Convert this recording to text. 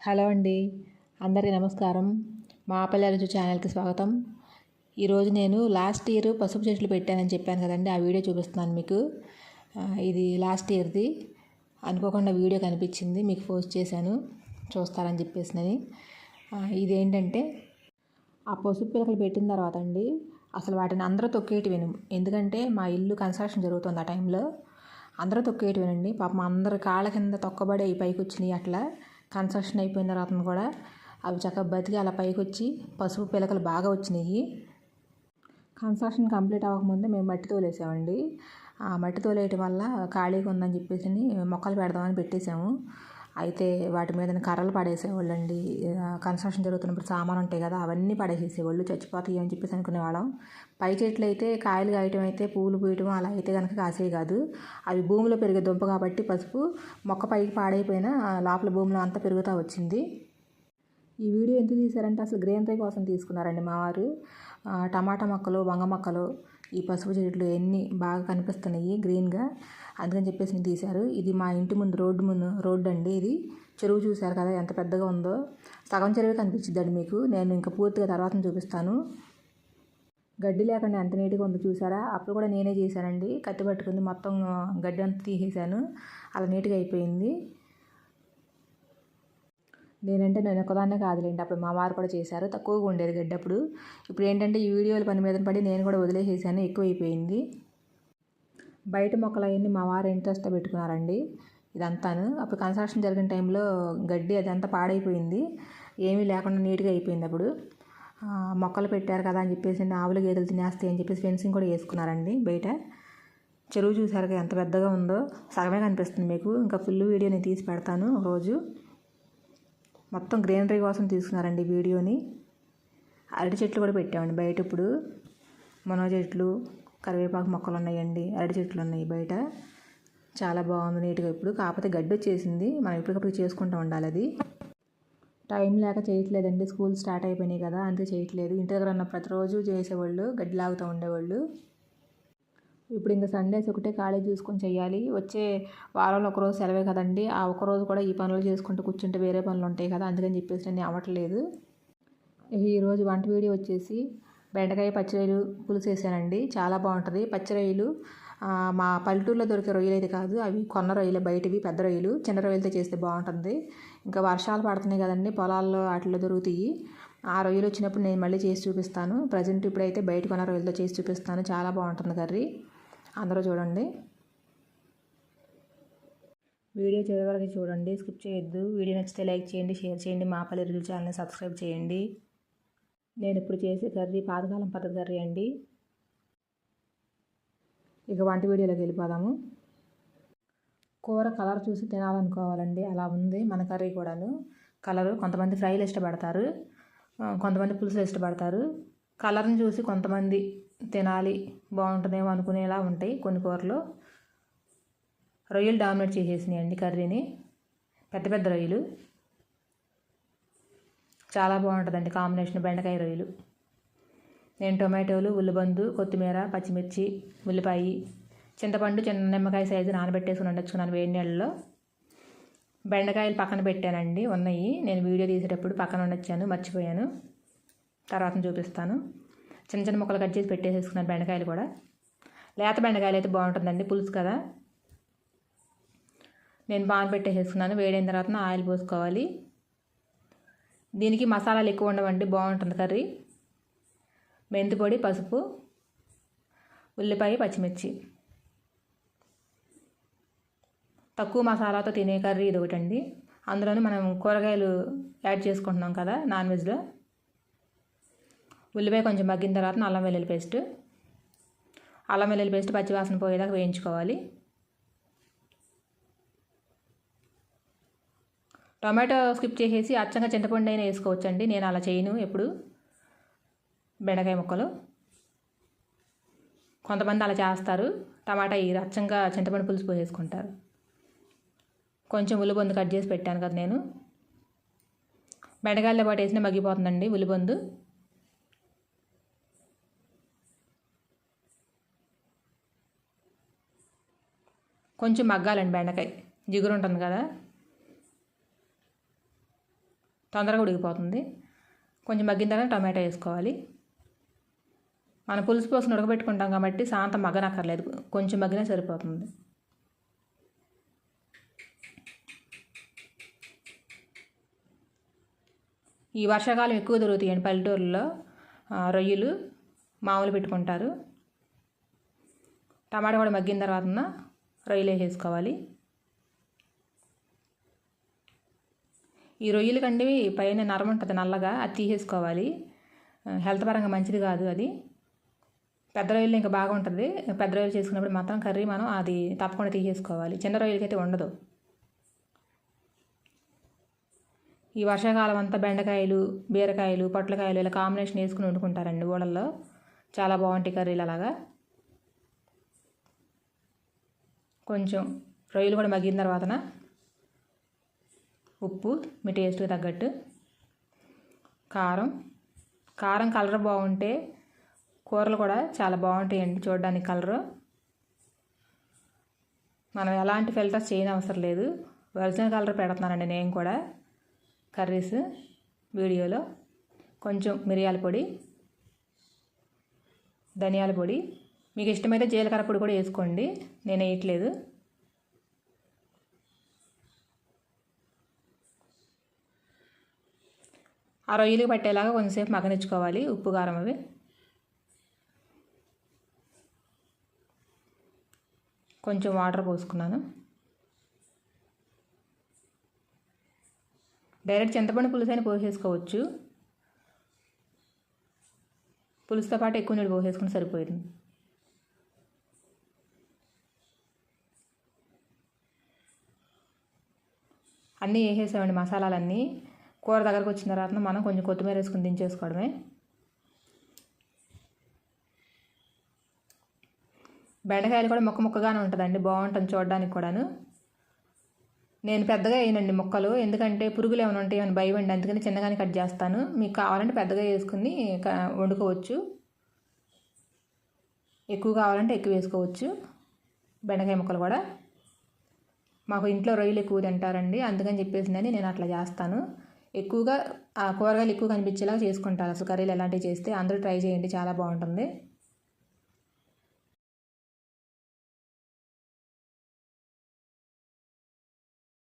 Hello అండి. అందరికీ నమస్కారం. మా పల్లెరుజు ఛానల్కి స్వాగతం. ఈరోజు నేను లాస్ట్ ఇయర్ పసుపు చెట్లు పెట్టానని చెప్పాను కదండి. ఆ వీడియో చూపిస్తున్నాను మీకు. ఇది లాస్ట్ ఇయర్ది. అనుకోకుండా వీడియో కనిపించింది. మీకు పోస్ట్ చేశాను. చూస్తారని చెప్పేసి నేను ఇదేంటంటే ఆ పసుపు పిలకలు పెట్టిన తర్వాత అండి అసలు వాటిని అందరూ తొక్కేటి విను. ఎందుకంటే మా ఇల్లు కన్స్ట్రక్షన్ జరుగుతుంది ఆ టైంలో. అందరూ తొక్కేటి వినండి. పాపం అందరు కాళ్ళ కింద తొక్కబడి పైకి వచ్చినాయి అట్లా. కన్స్ట్రక్షన్ అయిపోయిన తర్వాత కూడా అవి చక్కగా బతికి అలా పైకి వచ్చి పసుపు పిలకలు బాగా వచ్చినాయి. కన్స్ట్రక్షన్ కంప్లీట్ అవ్వకముందే మేము మట్టి తోలేసామండి. ఆ మట్టి తోలేయటం వల్ల ఖాళీగా ఉందని చెప్పేసి మొక్కలు పెడదామని పెట్టేశాము. అయితే వాటి మీద కర్రలు పడేసేవాళ్ళు అండి కన్స్ట్రక్షన్ జరుగుతున్నప్పుడు సామాన్ ఉంటాయి కదా అవన్నీ పడేసేసేవాళ్ళు. చచ్చిపోతాయి అని చెప్పేసి అనుకునేవాళ్ళం. పై చెట్లు అయితే కాయలు కాయటం అయితే పూలు పూయటం అలా అయితే కనుక కాసేవి కాదు. అవి భూమిలో పెరిగే దుంప కాబట్టి పసుపు మొక్క పైకి పాడైపోయినా లోపల భూమిలో అంతా పెరుగుతూ వచ్చింది. ఈ వీడియో ఎందుకు తీశారంటే అసలు గ్రీనరీ కోసం తీసుకున్నారండి మా వారు. టమాటా మొక్కలు వంగ మొక్కలు ఈ పసుపు చెట్లు ఎన్ని బాగా కనిపిస్తున్నాయి గ్రీన్గా? అందుకని చెప్పేసి నేను తీశారు. ఇది మా ఇంటి ముందు రోడ్డు ముందు రోడ్డు అండి ఇది. చెరువు చూశారు కదా ఎంత పెద్దగా ఉందో. సగం చెరువే కనిపించిద్దండి మీకు. నేను ఇంకా పూర్తిగా తర్వాత చూపిస్తాను. గడ్డి లేకుండా ఎంత నీట్గా ఉందో చూసారా అప్పుడు కూడా నేనే చేశానండి. కత్తి పట్టుకుని మొత్తం గడ్డి అంతా తీసేసాను అలా నీట్గా అయిపోయింది. నేనంటే నేను ఒకదాన్నే కాదులేండి. అప్పుడు మా వారు కూడా చేశారు. తక్కువగా ఉండేది గడ్డి అప్పుడు ఇప్పుడు ఏంటంటే ఈ వీడియోల పని మీద పడి నేను కూడా వదిలేసేసాను. ఎక్కువైపోయింది. బయట మొక్కలు అవన్నీ మా వారు ఇంట్రెస్ట్తో పెట్టుకున్నారండి. ఇదంతాను. అప్పుడు కన్స్ట్రక్షన్ జరిగిన టైంలో గడ్డి అదంతా పాడైపోయింది. ఏమీ లేకుండా నీట్గా అయిపోయింది అప్పుడు. మొక్కలు పెట్టారు కదా అని చెప్పేసి ఆవులు గేదెలు తినేస్తాయి అని చెప్పేసి ఫెన్సింగ్ కూడా వేసుకున్నారండి బయట. చెరువు చూసారు ఎంత పెద్దగా ఉందో. సగమే కనిపిస్తుంది మీకు. ఇంకా ఫుల్ వీడియో నేను తీసి పెడతాను రోజు మొత్తం గ్రీనరీ కోసం తీసుకున్నారండి వీడియోని. అరటి చెట్లు కూడా పెట్టామండి బయట ఇప్పుడు. మునగ చెట్లు కరివేపాకు మొక్కలు ఉన్నాయండి అరటి చెట్లు ఉన్నాయి బయట. చాలా బాగుంది నీట్గా ఇప్పుడు. కాకపోతే గడ్డి వచ్చేసింది. మనం ఎప్పటికప్పుడు చేసుకుంటూ ఉండాలి అది. టైం లేక చేయట్లేదండి. స్కూల్ స్టార్ట్ అయిపోయినాయి కదా అందుకే చేయట్లేదు. ఇంటి దగ్గర ఉన్న ప్రతిరోజు చేసేవాళ్ళు గడ్డి లాగుతూ ఉండేవాళ్ళు. ఇప్పుడు ఇంకా సండేస్ ఒకటే ఖాళీ చూసుకొని చేయాలి. వచ్చే వారంలో ఒకరోజు సెలవే కదండి. ఆ ఒకరోజు కూడా ఈ పనులు చేసుకుంటూ కూర్చుంటే వేరే పనులు ఉంటాయి కదా. అందుకని చెప్పేసి నేను అవ్వట్లేదు. ఈరోజు వంట వీడియో వచ్చేసి బెండకాయ పచ్చిరొయ్యలు పులుసు వేసానండి. చాలా బాగుంటుంది. పచ్చిరొయ్యలు మా పల్లెటూరులో దొరికే రొయ్యలు అయితే కాదు. అవి కొన్న రొయ్యలు బయటవి పెద్ద రొయ్యలు. చిన్న రొయ్యలతో చేస్తే బాగుంటుంది. ఇంకా వర్షాలు పడుతున్నాయి కదండి. పొలాల్లో వాటిలో దొరుకుతాయి. ఆ రొయ్యలు వచ్చినప్పుడు నేను మళ్ళీ చేసి చూపిస్తాను. ప్రజెంట్ ఇప్పుడైతే బయట కొన్న రొయ్యలతో చేసి చూపిస్తాను. చాలా బాగుంటుంది కర్రీ. అందరూ చూడండి. వీడియో చివరికి చూడండి. స్కిప్ చేయొద్దు. వీడియో నచ్చితే లైక్ చేయండి షేర్ చేయండి. మా పల్లె రుజుల ఛానల్ని సబ్స్క్రైబ్ చేయండి. నేను ఇప్పుడు చేసే కర్రీ పాతకాలం పద్ధతి కర్రీ అండి. ఇక వంట వీడియోలోకి వెళ్ళిపోదాము. కూర కలర్ చూసి తినాలనుకోవాలండి. అలా ఉంది మన కర్రీ కూడాను. కలరు కొంతమంది ఫ్రైలు ఇష్టపడతారు. కొంతమంది పులుసులు ఇష్టపడతారు. కలర్ని చూసి కొంతమంది తినాలి బాగుంటుందేమో అనుకునేలా ఉంటాయి కొన్ని కూరలు. రొయ్యలు డామినేట్ చేసేసినాయి అండి కర్రీని. పెద్ద పెద్ద రొయ్యలు. చాలా బాగుంటుందండి కాంబినేషన్ బెండకాయ రొయ్యలు. నేను టొమాటోలు ఉల్లిబందు కొత్తిమీర పచ్చిమిర్చి ఉల్లిపాయ చింతపండు చిన్న నిమ్మకాయ సైజు నానబెట్టేసుకుని ఉండొచ్చుకున్నాను వేడి నీళ్ళలో. బెండకాయలు పక్కన పెట్టానండి ఉన్నాయి. నేను వీడియో తీసేటప్పుడు పక్కన ఉండొచ్చాను మర్చిపోయాను. తర్వాత చూపిస్తాను. చిన్న చిన్న ముక్కలు కట్ చేసి పెట్టేసేసుకున్నాను బెండకాయలు కూడా. లేత బెండకాయలు అయితే బాగుంటుందండి పులుసు కదా. నేను బాగా పెట్టేసేసుకున్నాను వేడైన తర్వాత ఆయిల్ పోసుకోవాలి. దీనికి మసాలాలు ఎక్కువ ఉండవండి బాగుంటుంది కర్రీ. మెంతి పొడి పసుపు ఉల్లిపాయ పచ్చిమిర్చి. తక్కువ మసాలాతో తినే కర్రీ ఇది ఒకటండి. అందులోనూ మనం కూరగాయలు యాడ్ చేసుకుంటున్నాం కదా నాన్ వెజ్లో. ఉల్లిపాయ కొంచెం మగ్గిన తర్వాత అల్లం వెల్లుల్లి పేస్ట్ అల్లం వెల్లుల్లి పేస్ట్ పచ్చివాసన పోయేదాకా వేయించుకోవాలి. టొమాటో స్కిప్ చేసేసి అచ్చంగా చింతపండు అయినా వేసుకోవచ్చండి. నేను అలా చేయను ఎప్పుడు. బెండకాయ ముక్కలు. కొంతమంది అలా చేస్తారు. టమాటా ఈ అచ్చంగా చింతపండు పులుసు పోసేసుకుంటారు. కొంచెం ఉల్లిబొందు కట్ చేసి పెట్టాను కదా నేను. బెండకాయలతో పాటు వేసినా మగ్గిపోతుందండి ఉల్లిబొందు. కొంచెం మగ్గాలండి బెండకాయ. జిగురు ఉంటుంది కదా? తొందరగా ఉడికిపోతుంది. కొంచెం మగ్గిన తర్వాత టమాటా వేసుకోవాలి. మనం పులుసు పోసుకుని ఉడకబెట్టుకుంటాం కాబట్టి సాంతం మగ్గనక్కర్లేదు. కొంచెం మగ్గినా సరిపోతుంది. ఈ వర్షాకాలం ఎక్కువ దొరుకుతాయండి పల్లెటూరులో. రొయ్యలు మామూలు పెట్టుకుంటారు. టమాటా కూడా మగ్గిన తర్వాత రొయ్యలు వేసుకోవాలి ఈ రొయ్యలు కండివి పైన నరం ఉంటుంది నల్లగా అది తీసేసుకోవాలి. హెల్త్ పరంగా మంచిది కాదు అది. పెద్ద రొయ్యలు ఇంకా బాగుంటుంది పెద్ద రొయ్యలు చేసుకున్నప్పుడు మాత్రం కర్రీ మనం అది తప్పకుండా తీసేసుకోవాలి. చిన్న రొయ్యలకి అయితే ఉండదు. ఈ వర్షాకాలం అంతా బెండకాయలు బీరకాయలు పొట్లకాయలు ఇలా కాంబినేషన్ వేసుకుని వండుకుంటారండి ఊళ్ళల్లో చాలా బాగుంటాయి కర్రీలు అలాగా. కొంచెం రొయ్యలు కూడా మగ్గిన తర్వాతన ఉప్పు మీ టేస్ట్కి తగ్గట్టు. కారం. కారం కలర్ బాగుంటే కూరలు కూడా చాలా బాగుంటాయండి చూడడానికి కలరు మనం ఎలాంటి ఫిల్టర్స్ చేయని అవసరం లేదు. ఒరిజినల్ కలర్ పెడుతున్నానండి నేను కూడా కర్రీస్ వీడియోలో. కొంచెం మిరియాల పొడి ధనియాల పొడి మీకు ఇష్టమైతే జీలకర్ర పొడి కూడా వేసుకోండి. నేను వేయట్లేదు. ఆ రొయ్యలు పట్టేలాగా కొంచెంసేపు మగ్గనిచ్చుకోవాలి. ఉప్పు కారం అవి. కొంచెం వాటర్ పోసుకున్నాను. డైరెక్ట్ చింతపండు పులుసు అయినా పోసేసుకోవచ్చు. పులుసుతో పాటు ఎక్కువ నీళ్ళు పోసేసుకుని సరిపోయింది. అన్నీ వేసేసామండి మసాలాలన్నీ. కూర దగ్గరకు వచ్చిన తర్వాత మనం కొంచెం కొత్తిమీర వేసుకుని దించేసుకోవడమే. బెండకాయలు కూడా ముక్క ముక్కగానే ఉంటుందండి బాగుంటుంది చూడడానికి కూడాను. నేను పెద్దగా వేయనండి ముక్కలు ఎందుకంటే పురుగులు ఏమైనా ఉంటాయి అని భయం అండి అందుకని చిన్నగానే కట్ చేస్తాను. మీకు కావాలంటే పెద్దగా వేసుకుని క- వండుకోవచ్చు. ఎక్కువ కావాలంటే ఎక్కువ వేసుకోవచ్చు. బెండకాయ ముక్కలు కూడా. మాకు ఇంట్లో రొయ్యలు ఎక్కువ తింటారండి అందుకని చెప్పేసిందని నేను అట్లా చేస్తాను. ఎక్కువగా ఆ కూరగాయలు ఎక్కువ కనిపించేలాగా చేసుకుంటాను అసలు కర్రీలు ఎలాంటివి చేస్తే అందరూ ట్రై చేయండి చాలా బాగుంటుంది.